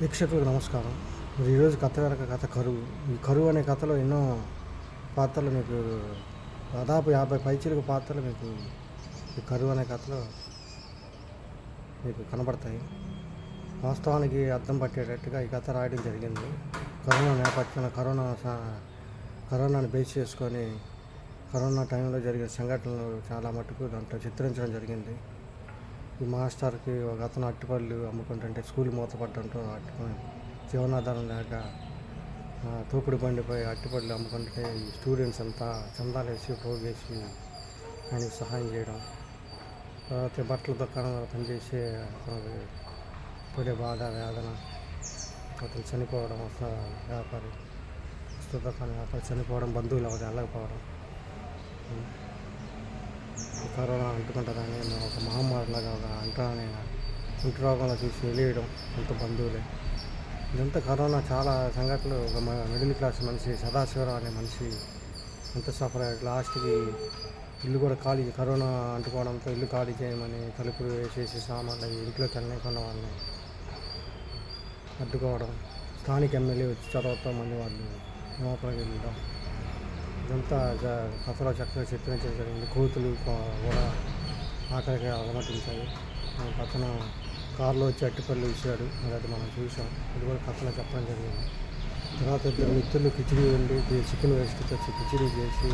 వీక్షకులకు నమస్కారం. మీరు ఈరోజు కథ వెనక కథ కరువు. ఈ కరువు అనే కథలో ఎన్నో పాత్రలు మీకు దాదాపు యాభై పైచీలకు పాత్రలు మీకు ఈ కరువు అనే కథలో మీకు కనబడతాయి. వాస్తవానికి అర్థం పట్టేటట్టుగా ఈ కథ రాయడం జరిగింది. కరోనా నేపథ్యంలో కరోనా కరోనాను బేస్ చేసుకొని కరోనా టైంలో జరిగిన సంఘటనలు చాలా మటుకు దాంట్లో చిత్రించడం జరిగింది. ఈ మాస్టర్కి ఒక అతను అట్టిపళ్ళు అమ్ముకుంటుంటే స్కూల్ మూతపడ్డంతో అట్టి జీవనాధారం లేక తోపుడు బండిపై అట్టిపళ్ళు అమ్ముకుంటే ఈ స్టూడెంట్స్ అంతా చందాలు వేసి పోగేసి ఆయనకి సహాయం చేయడం తర్వాత బట్టల దుకాణంలో పనిచేసే అతనికి పడే బాధ వేదన అతను చనిపోవడం వస్త వ్యాపారి వస్తు దుకాణం వ్యాపారి చనిపోవడం బంధువులు ఎవరు వెళ్ళకపోవడం కరోనా అంటుకుంటుందని ఒక మహమ్మారిలాగా ఒక అంటానే ఇంటి రోగంలో చూసి వెళ్ళేయడం అంత బంధువులే. ఇదంతా కరోనా చాలా సంఘటనలు ఒక మిడిల్ క్లాస్ మనిషి సదాశివరావు అనే మనిషి ఎంత సఫర్ అయ్యాడు. లాస్ట్కి ఇల్లు కూడా ఖాళీ కరోనా అంటుకోవడంతో ఇల్లు ఖాళీ చేయమని తలుపులు వేసేసి సామాన్లు అవి ఇంట్లోకి వెళ్ళకుండా వాళ్ళని అడ్డుకోవడం స్థానిక ఎమ్మెల్యే వచ్చి చదవటం మంది వాళ్ళు లోపలికి వెళ్ళడం. ఇదంతా కథలో చక్కగా చిత్రించడం జరిగింది. కోతులు కూడా ఆఖరికి అలమటించాయి. ఆ కారులో వచ్చి అట్టిపళ్ళు ఇచ్చాడు. అది మనం చూసాం ఇది కూడా కథలో చెప్పడం జరిగింది. తర్వాత ఇద్దరు మిత్రులు కిచిడి వండి చికెన్ వేస్ట్ తెచ్చి కిచిడి చేసి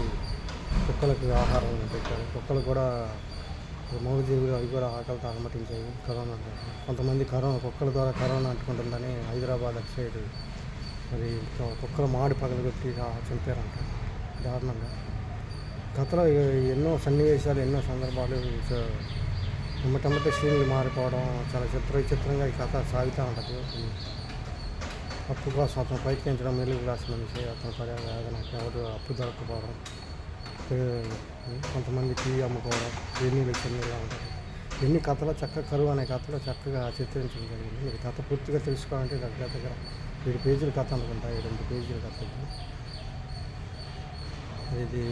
కుక్కలకు ఆహారం పెట్టారు. కుక్కలు కూడా మూగజీవులు అవి కూడా ఆకలితో అలమటించాయి. కరోనా కొంతమంది కరోనా కుక్కల ద్వారా కరోనా అంటుకుంటుందని హైదరాబాద్ అటు సైడ్ మరి కుక్కలు మాడి పగలగొట్టి చంపారంట. దారుణంగా. గతంలో ఎన్నో సన్నివేశాలు ఎన్నో సందర్భాలు చ- సీన్లు మారిపోవడం చాలా చిత్ర విచిత్రంగా ఈ కథ సాగుతూ ఉంటుంది. అప్పు కోసం అతను ప్రయత్నించడం మిడిల్ క్లాస్ మనిషి అతను పడే వేదన ఎవరు అప్పు దొరకపోవడం కొంతమంది టీ అమ్ముకోవడం ఎన్నీళ్ళు చెన్నీళ్ళు ఉంటుంది ఎన్ని కథలో చక్కగా కరువు అనే కథలో చక్కగా చిత్రించడం జరిగింది. మీరు కథ పూర్తిగా తెలుసుకోవాలంటే దగ్గర దగ్గర ఏడు పేజీల కథ అనుకుంటా రెండు పేజీల కథ ఇది.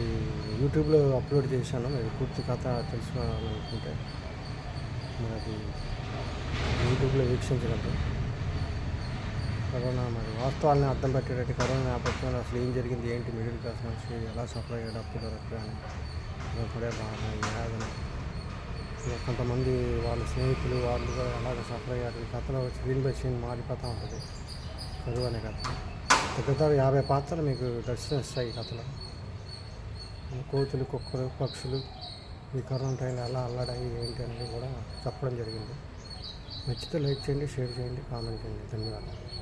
యూట్యూబ్లో అప్లోడ్ చేశాను. మీరు పూర్తి కథ తెలుసుకోవాలనుకుంటే మనకి యూట్యూబ్లో వీక్షించగలరు కరోనా మరి వాస్తవాలను అర్థం పెట్టేటట్టు కరోనా నేపథ్యంలో అసలు ఏం జరిగింది ఏంటి మిడిల్ క్లాస్ మనిషి ఎలా సఫర్ అయ్యాడు అప్పు దొరక్క అని పడే బాగా కొంతమంది వాళ్ళ స్నేహితులు వాళ్ళు కూడా ఎలాగ సఫర్ అయ్యారు ఈ కథలో సీన్ బై సీన్ మారిపోతూ ఉంటుంది. కరువు అనే కథ. దగ్గర యాభై పాత్రలు మీకు దర్శనం ఇస్తాయి ఈ కథలో. కోతులు కుక్కలు పక్షులు ఈ కరోనా టైంలో ఎలా అల్లాడాయి ఏంటి అనేది కూడా చెప్పడం జరిగింది. నచ్చితే లైక్ చేయండి షేర్ చేయండి కామెంట్ చేయండి. ధన్యవాదాలు.